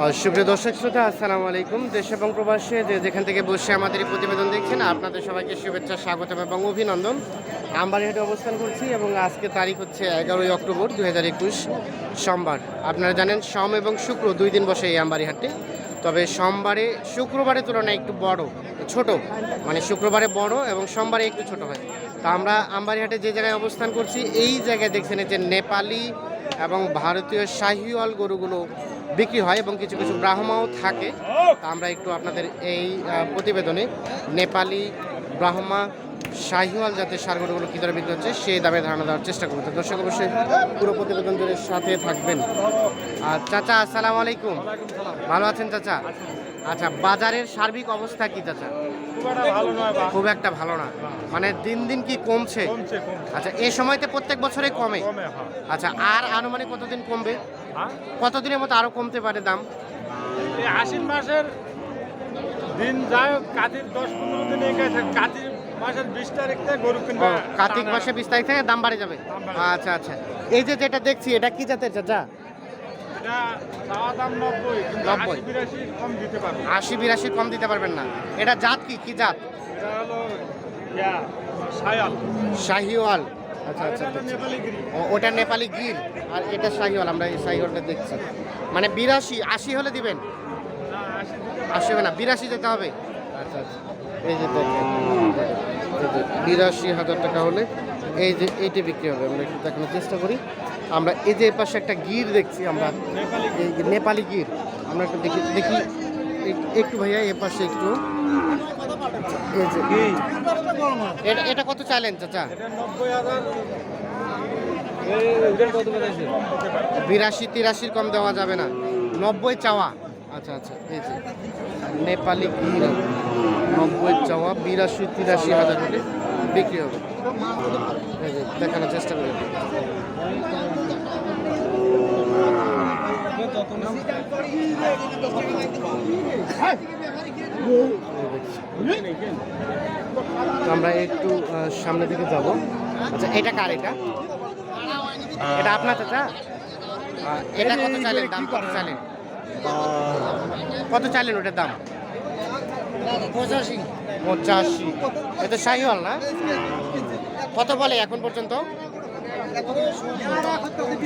সুপ্রিয় দর্শক শ্রোতা, আসসালামু আলাইকুম। দেশ এবং প্রবাসে যে যেখান থেকে বসে আমাদের এই প্রতিবেদন দেখছেন, আপনাদের সবাইকে শুভেচ্ছা, স্বাগতম এবং অভিনন্দন। আমবাড়িহাটে অবস্থান করছি এবং আজকে তারিখ হচ্ছে এগারোই অক্টোবর দু হাজার একুশ সোমবার। আপনারা জানেন, সোম এবং শুক্র দুই দিন বসে এই আমবাড়িহাটে তবে সোমবারে, শুক্রবারের তুলনায় একটু বড়, ছোট মানে শুক্রবারে বড় এবং সোমবারে একটু ছোট হয়। তো আমরা আমবাড়িহাটে যে জায়গায় অবস্থান করছি, এই জায়গায় দেখছেন যে নেপালি এবং ভারতীয় শাহিওয়াল গরুগুলো বিক্রি হয় এবং কিছু কিছু ব্রাহ্মাও থাকে। আমরা একটু আপনাদের এই প্রতিবেদনে নেপালি ব্রাহ্মা শাহিওয়াল জাতের সারগুলো কী দরে বিক্রি হচ্ছে সেই দামে ধারণা দেওয়ার চেষ্টা করব। দর্শক অবশ্যই পুরো প্রতিবেদন সাথে থাকবেন। আর চাচা, আসসালামু আলাইকুম। ভালো আছেন চাচা? আচ্ছা বাজারের সার্বিক অবস্থা কি চাচা? খুব একটা ভালো না। মানে দিন দিন কি কমছে? আচ্ছা এই সময়তে প্রত্যেক বছরে কমে? হ্যাঁ। আচ্ছা আর আনুমানিক কতদিন কমবে? কতদিনের মতো আরও কমতে পারে দাম? আশ্বিন মাসের দিন যায় কাতির দশ পনেরো দিন কাতির মাসের বিশ তারিখ থেকে গরু কিনবে। কার্তিক মাসে বিশ তারিখ থেকে দাম বাড়ে যাবে। আচ্ছা আচ্ছা। এই যে যেটা দেখছি এটা কি জাতের চাচা? নব্বই আশি বিরাশি কম দিতে পারবেন না। এটা জাত কি? কি জাত? শাহিওয়াল। আচ্ছা আচ্ছা ও, ওটা নেপালি গির আর এটা শাহিওয়াল আমরা এই শাহিওয়ালটা দেখছি। মানে বিরাশি আশি হলে দিবেন? আশি হবে না বিরাশি যেতে হবে? আচ্ছা আচ্ছা। এই যে দেখেন এই যে বিরাশি হাজার টাকা হলে এই যে এইটি বিক্রি হবে। আমরা একটু দেখানোর চেষ্টা করি। আমরা এই যে পাশে একটা গির দেখছি আমরা নেপালি গির, আমরা একটু দেখি দেখি। একটু ভাইয়া, এ পাশে একটু। এটা এটা কত চাইলেন চাচা? বিরাশি, তিরাশির কম দেওয়া যাবে না। নব্বই চাওয়া। আচ্ছা আচ্ছা এই যে নেপালি গির। নব্বই চাওয়া, বিরাশি, তিরাশি হাজার বিক্রি হবে। দেখানোর চেষ্টা করি। আমরা একটু আহ, সামনের দিকে যাব। আচ্ছা এটা কার এটা? এটা আপনার চাচা? এটা কত চাইলেন দাম? কত চাইলেন? কত চাইলেন ওটার দাম? পঁচাশি। পঁচাশি। এটা শাহিওয়াল না? কত বলে এখন পর্যন্ত?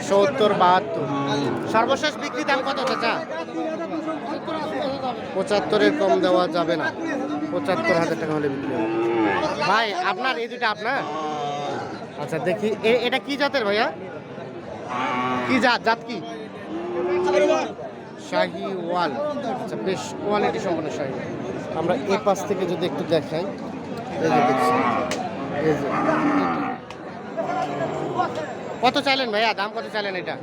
সত্তর, বাহাত্তর। সর্বশেষ বিক্রি দাম কত, চাচা? পঁচাত্তরের কম দেওয়া যাবে না। পঁচাত্তর হাজার টাকা হলে বিক্রি ভাই, আপনার, এই দুটা আপনার? আচ্ছা দেখি। এটা কি জাতের ভাইয়া? কি জাত? জাত কি? শাহি ওয়াল আচ্ছা বেশ কোয়ালিটি সম্পন্ন শাহি আমরা এ পাশ থেকে যদি একটু দেখাই, এই যে দেখছি এই যে। কত চাইলেন ভাইয়া? দাম কত চাইলেন এটা?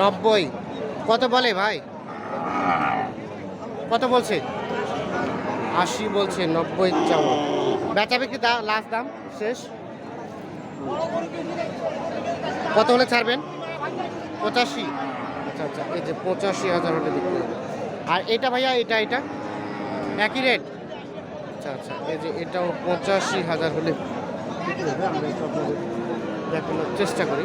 নব্বই। কত বলে ভাই? কত বলছে? আশি বলছে, নব্বই চাওয়া। বেচা বিক্রি লাস্ট দাম, শেষ? কত হলে ছাড়বেন? পঁচাশি। আচ্ছা আচ্ছা এই যে পঁচাশি হাজার হলে আর এটা ভাইয়া, এটা এটা? একই রেট আচ্ছা আচ্ছা এই যে এটাও পঁচাশি হাজার হলে হবে আমরা একটু আপনাদের দেখানোর চেষ্টা করি।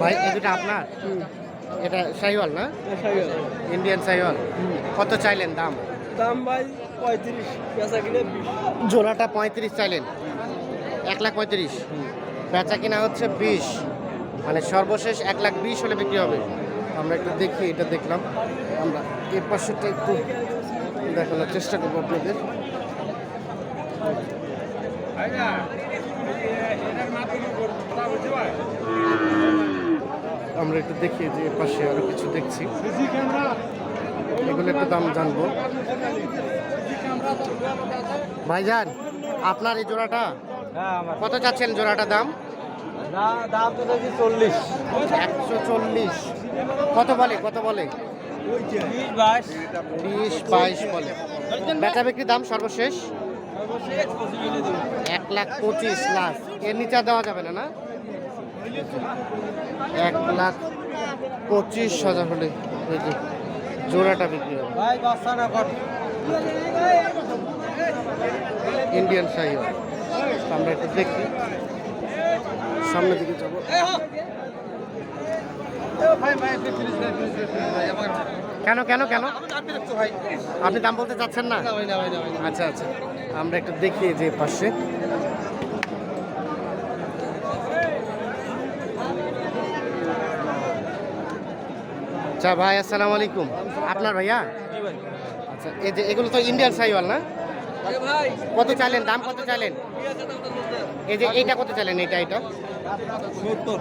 ভাই এই দুটো আপনার? এটা শাহিওয়াল না? ইন্ডিয়ান শাহিওয়াল। কত চাইলেন দাম? দাম ভাই পঁয়ত্রিশ পেঁচা কিনে জোড়াটা পঁয়ত্রিশ চাইলেন। এক লাখ পঁয়ত্রিশ। বেচা কিনা হচ্ছে বিশ। মানে সর্বশেষ এক লাখ বিশ হলে বিক্রি হবে। আমরা একটু দেখি এটা দেখলাম। আমরা এর পাশেটা একটু দেখানোর চেষ্টা করব আপনাদের। আমরা একটু দেখি যে এর পাশে আরও কিছু দেখছি। এগুলো একটু দাম জানব। ভাইজান আপনার এই জোড়াটা? হ্যাঁ কত চাচ্ছেন জোড়াটা দাম? দাম তো দেখি চল্লিশ। একশো চল্লিশ। কত বলে কত বলে? বিশ বাইশ। বলে। বেচা বিক্রি দাম সর্বশেষ? এক লাখ পঁচিশ লাখ। এর নিচে দেওয়া যাবে না না? এক লাখ পঁচিশ হাজার হলে জোড়াটা বিক্রি হবে। ইন্ডিয়ান তো আমরা একটু দেখি। সামনের দিকে যাব। কেন কেন কেন? আপনি দাম বলতে চাচ্ছেন না? আচ্ছা আচ্ছা। আমরা একটু দেখি যে পাশে। আচ্ছা ভাই আসসালামু আলাইকুম। আপনার ভাইয়া? আচ্ছা এই যে এগুলো তো ইন্ডিয়ান সাইওয়াল না? কত চাইলেন? দাম কত চাইলেন? এই যে এইটা কত চাইলেন? এটা এটা সত্তর।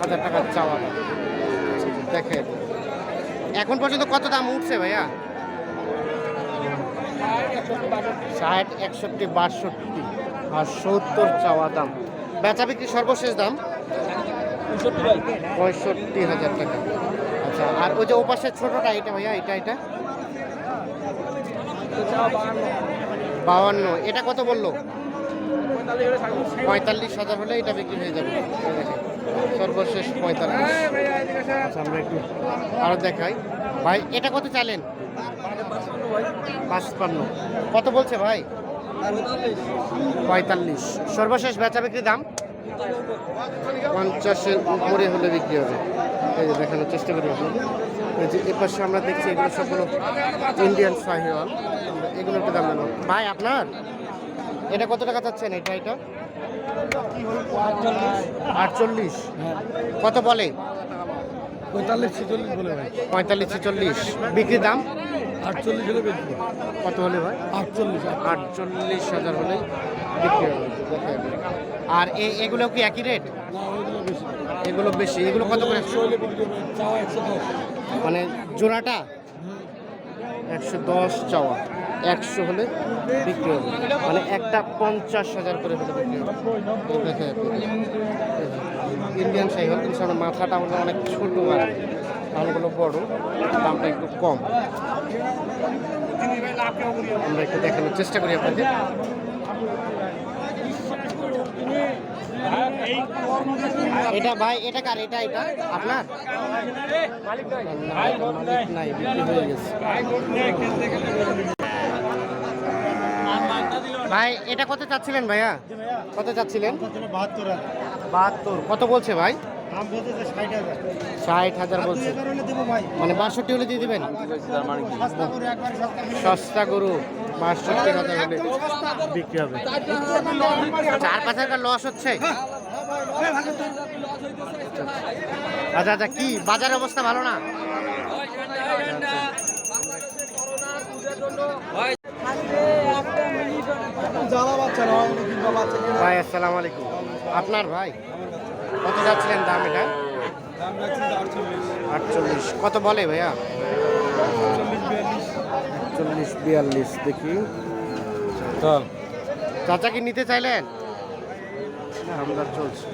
হাজার টাকার চাওয়া। দেখেন এখন পর্যন্ত কত দাম উঠছে ভাইয়া? ষাট, একষট্টি, বাষট্টি আর সত্তর চাওয়া দাম। বেচা বিক্রি সর্বশেষ দাম? পঁয়ষট্টি হাজার টাকা। আচ্ছা আর ওই যে ওপাশের ছোটোটা, এটা ভাইয়া, এটা এটা? বাউান্ন। এটা কত বলল? পঁয়তাল্লিশ হাজার হলে এটা বিক্রি হয়ে যাবে। সর্বশেষ পঁয়তাল্লিশ। আচ্ছা আমরা একটু আরও দেখাই। ভাই, এটা কত চাইলেন? পাঁচপান্ন। কত বলছে ভাই? পঁয়তাল্লিশ। সর্বশেষ বেচা বিক্রি দাম? পঞ্চাশের উপরে হলে বিক্রি হবে। এই যে দেখানোর চেষ্টা করি আপনাদের। এই যে এ পাশে আমরা দেখছি এগুলো সবগুলো ইন্ডিয়ান সাহিওয়াল এগুলো একটু দাম ভাই, আপনার? এটা কত টাকা চাচ্ছেন? এটা এটা? আটচল্লিশ? কত বলে? পঁয়তাল্লিশ ছেচল্লিশ বলে ভাই। পঁয়তাল্লিশ ছেচল্লিশ। বিক্রির দাম? আটচল্লিশ হলে বেচবো। কত হলে ভাই? আটচল্লিশ আটচল্লিশ। হাজার হলে বিক্রি হবে। আর এগুলো কি একই রেট? এগুলো বেশি। এগুলো কত করে? বিক্রি মানে জোড়াটা? একশো দশ চাওয়া। একশো হলে বিক্রি হবে। মানে একটা পঞ্চাশ হাজার করে হলে বিক্রি হবে। ইন্ডিয়ান সাইকেল কিন্তু সামনে মাথাটা আমাদের অনেক ছোট আর কানগুলো বড়, দামটা একটু কম। আমরা একটু দেখানোর চেষ্টা করি আপনাদের। এটা ভাই, এটা কার? এটা এটা? আপনার? মালিক নাই, বিক্রি হয়ে গেছে। ভাই এটা কত চাচ্ছিলেন ভাইয়া? কত চাচ্ছিলেন? বাহাত্তর কত বলছে ভাই? ষাট হাজার। বলছে। হলে দেবো ভাই। মানে বাষট্টি হলে দিয়ে দিবেন? সস্তা গরু বাষট্টি হাজার হলে। বিক্রি হবে। চার পাঁচ হাজার লস হচ্ছে? আচ্ছা আচ্ছা কি? বাজার অবস্থা ভালো না? ভাই আসসালামু আলাইকুম। আপনার ভাই কত যাচ্ছিলেন দাম এটা? আটচল্লিশ। কত বলে ভাইয়া? চল্লিশ বিয়াল্লিশ। দেখি। চল। চাচা কি নিতে চাইলেন? হ্যাঁ, চলছে।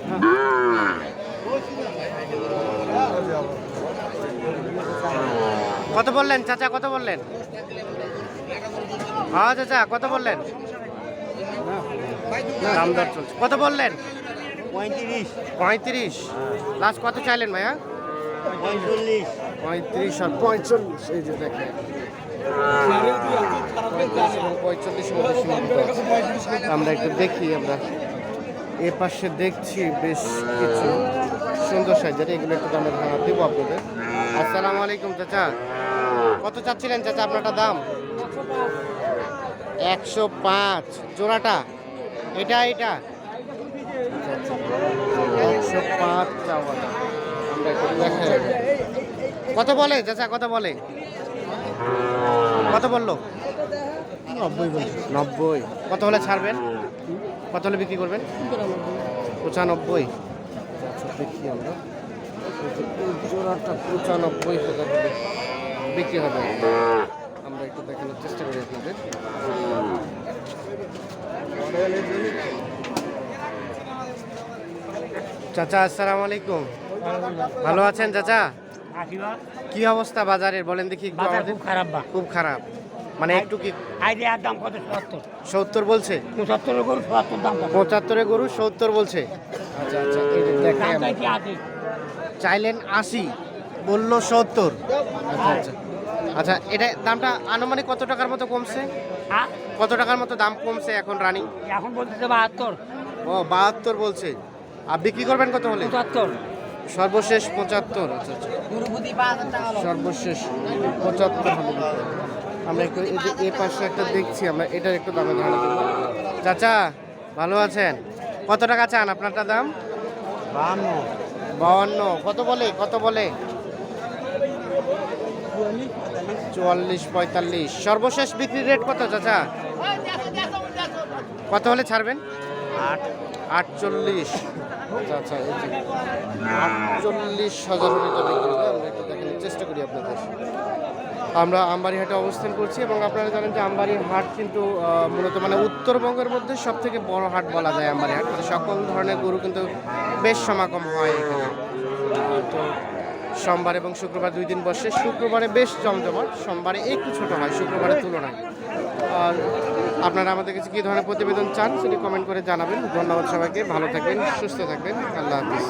কত বললেন চাচা কত বললেন? হ্যাঁ চাচা কত বললেন? দামদার চলছে। কত বললেন? পঁয়ত্রিশ। পঁয়ত্রিশ। লাস্ট কত চাইলেন ভাইয়া? পঁয়তাল্লিশ। পঁয়ত্রিশ আর পঁয়তাল্লিশ এই যে দেখেন। পঁয়তাল্লিশ আমরা একটু দেখি আমরা এ পাশে দেখছি বেশ কিছু সুন্দর সাইজের এগুলো একটু দামের ধারণা দেবো আপনাদের। আসসালামু আলাইকুম চাচা। কত চাচ্ছিলেন চাচা আপনারটা দাম? একশো পাঁচ। জোড়াটা? এটা এটা। একশো পাঁচ চাওয়া। কত বলে? চাচা কত বলে? কত বলল? নব্বই নব্বই। কত হলে ছাড়বেন? কত হলে বিক্রি করবেন? পঁচানব্বই। দেখি আমরা জোড়াটা পঁচানব্বই হাজার বিক্রি হবে। আমরা একটু দেখানোর চেষ্টা করি আপনাদের। চাচা আসসালামু আলাইকুম। ভালো আছেন চাচা? কি অবস্থা বাজারের? বলেন দেখি? খুব খারাপ খুব খারাপ। মানে একটু কি আইডিয়ার দাম কত? সত্তর। সত্তর বলছে? পঁচাত্তরের গরু সত্তর দাম কত? পঁচাত্তরে গরু সত্তর বলছে। আচ্ছা আচ্ছা চাইলেন আশি বলল সত্তর। আচ্ছা আচ্ছা আচ্ছা এটা দামটা আনুমানিক কত টাকার মতো কমছে? হ্যাঁ কত টাকার মতো দাম কমছে এখন রানিং? এখন বলতেছে বাহাত্তর। ও বাহাত্তর বলছে। আর বিক্রি করবেন কত হলে? পঁচাত্তর। সর্বশেষ পঁচাত্তর আচ্ছা আচ্ছা। সর্বশেষ পঁচাত্তর হলে আমরা একটু এই যে এ পাশে একটা দেখছি আমরা এটার একটু দামে ধারণা দেবো। চাচা ভালো আছেন? কত টাকা চান আপনারটা দাম? বাহান্ন। বাউান্ন কত বলে? কত বলে? চুয়াল্লিশ পঁয়তাল্লিশ। সর্বশেষ বিক্রি রেট কত চাচা? কত হলে ছাড়বেন? আট। আটচল্লিশ। আচ্ছা আচ্ছা আটচল্লিশ হাজার বিক্রি আমরা একটু দেখানোর চেষ্টা করি আপনাদের। আমরা আমবাড়ি হাটে অবস্থান করছি এবং আপনারা জানেন যে আমবাড়ি হাট কিন্তু মূলত মানে উত্তরবঙ্গের মধ্যে সব থেকে বড় হাট বলা যায় আমবাড়ি হাট মানে সকল ধরনের গরু কিন্তু বেশ সমাগম হয় এখানে। তো সোমবার এবং শুক্রবার দুই দিন বসে। শুক্রবারে বেশ জমজমাট, সোমবারে একটু ছোট হয়, শুক্রবারের তুলনায়। আর আপনারা আমাদের কাছে কী ধরনের প্রতিবেদন চান সেটি কমেন্ট করে জানাবেন। ধন্যবাদ সবাইকে, ভালো থাকবেন, সুস্থ থাকবেন, আল্লাহ হাফিজ।